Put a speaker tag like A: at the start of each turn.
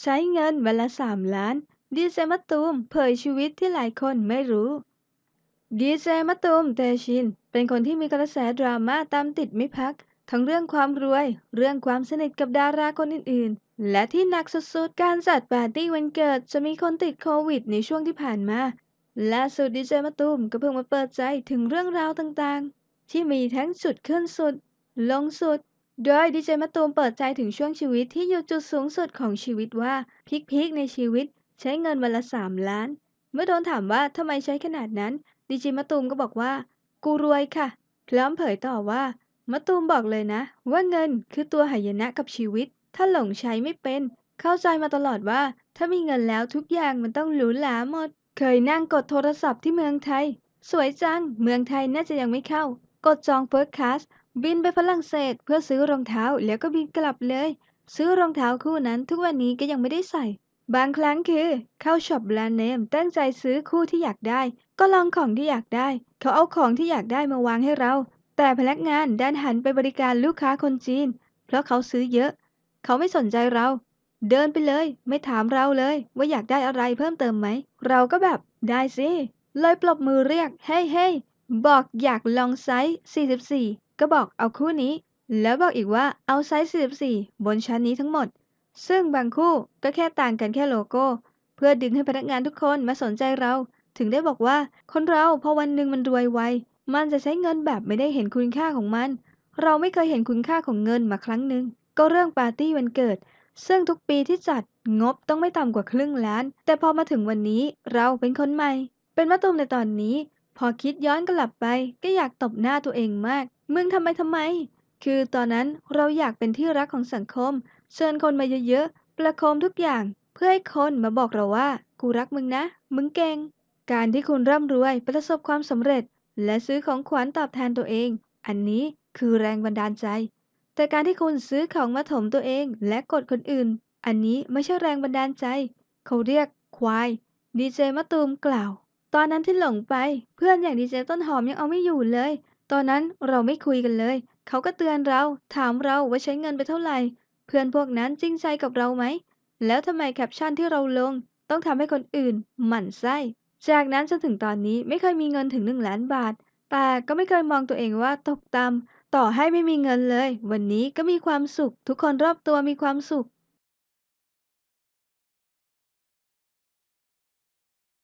A: ใช้เงินวันละสามล้าน ดีเจมะตูมเผยชีวิตที่หลายคนไม่รู้ ดีเจมะตูมเตชิน เป็นคนที่มีกระแสดราม่าตามติดไม่พัก ทั้งเรื่องความรวย เรื่องความสนิทกับดาราคนอื่นๆ และที่หนักสุดๆ การจัดปาร์ตี้วันเกิดจะมีคนติดโควิดในช่วงที่ผ่านมาล่าสุดดีเจมะตูมก็เพิ่งมาเปิดใจถึงเรื่องราวต่างๆ ที่มีทั้งจุดขึ้นสุด ลงสุด โดยดีเจมะตูมเปิดใจถึงช่วงชีวิตที่อยู่จุดสูงสุดของชีวิตว่าพีคๆในชีวิตใช้เงินวันละสามล้าน เมื่อโดนถามว่าทำไมใช้ขนาดนั้นดีเจมะตูมก็บอกว่า กูรวยค่ะพร้อมเผยต่อว่ามะตูมบอกเลยนะ ว่าเงินคือตัวหายนะกับชีวิต ถ้าหลงใช้ไม่เป็น เข้าใจมาตลอดว่า ถ้ามีเงินแล้วทุกอย่างมันต้องหรูหราหมด เคยนั่งกดโทรศัพท์ที่เมืองไทย สวยจัง เมืองไทยน่าจะยังไม่เข้ากดจองเฟิร์สคลาส บินไปฝรั่งเศสเพื่อซื้อรองเท้าแล้วก็บินกลับเลย ซื้อรองเท้าคู่นั้นทุกวันนี้ก็ยังไม่ได้ใส่ บางครั้งคือเข้าช็อปแบรนด์เนมตั้งใจซื้อคู่ที่อยากได้ ก็ลองของที่อยากได้ เขาเอาของที่อยากได้มาวางให้เรา แต่พนักงานดันหันไปบริการลูกค้าคนจีน เพราะเขาซื้อเยอะ เขาไม่สนใจเรา เดินไปเลย ไม่ถามเราเลย ว่าอยากได้อะไรเพิ่มเติมไหมเราก็แบบได้สิเลยปรบมือเรียกเฮ้ยเฮ้ยบอกอยากลองไซส์44 ก็บอกเอาคู่นี้ แล้วบอกอีกว่าเอาไซส์44 บนชั้นนี้ทั้งหมด ซึ่งบางคู่ก็แค่ต่างกันแค่โลโก้ เพื่อดึงให้พนักงานทุกคนมาสนใจเรา ถึงได้บอกว่าคนเราพอวันหนึ่งมันรวยไวมันจะใช้เงินแบบไม่ได้เห็นคุณค่าของมัน เราไม่เคยเห็นคุณค่าของเงินมาครั้งหนึ่งก็เรื่องปาร์ตี้วันเกิด ซึ่งทุกปีที่จัดงบต้องไม่ต่ำกว่าครึ่งล้าน แต่พอมาถึงวันนี้เราเป็นคนใหม่ เป็นมะตูมในตอนนี้ พอคิดย้อนกลับไปก็อยากตบหน้าตัวเองมาก มึงทำไมทำไม คือตอนนั้นเราอยากเป็นที่รักของสังคม เชิญคนมาเยอะๆ ประโคมทุกอย่าง เพื่อให้คนมาบอกเราว่า กูรักมึงนะ มึงเก่ง การที่คุณร่ำรวยประสบความสำเร็จ และซื้อของขวัญตอบแทนตัวเอง อันนี้คือแรงบันดาลใจ แต่การที่คุณซื้อของมาถมตัวเองและกดคนอื่น อันนี้ไม่ใช่แรงบันดาลใจ เขาเรียกควาย ดีเจมะตูมกล่าว ตอนนั้นที่หลงไป เพื่อนอย่างดีเจต้นหอมยังเอาไม่อยู่เลย ตอนนั้นเราไม่คุยกันเลย เขาก็เตือนเรา ถามเราว่าใช้เงินไปเท่าไหร่ เพื่อนพวกนั้นจริงใจกับเราไหม แล้วทำไมแคปชั่นที่เราลง ต้องทำให้คนอื่นหมั่นไส้ จากนั้นจนถึงตอนนี้ไม่เคยมีเงินถึงหนึ่งล้านบาท แต่ก็ไม่เคยมองตัวเองว่าตกต่ำต่อให้ไม่มีเงินเลย วันนี้ก็มีความสุข ทุกคนรอบตัวมีความสุข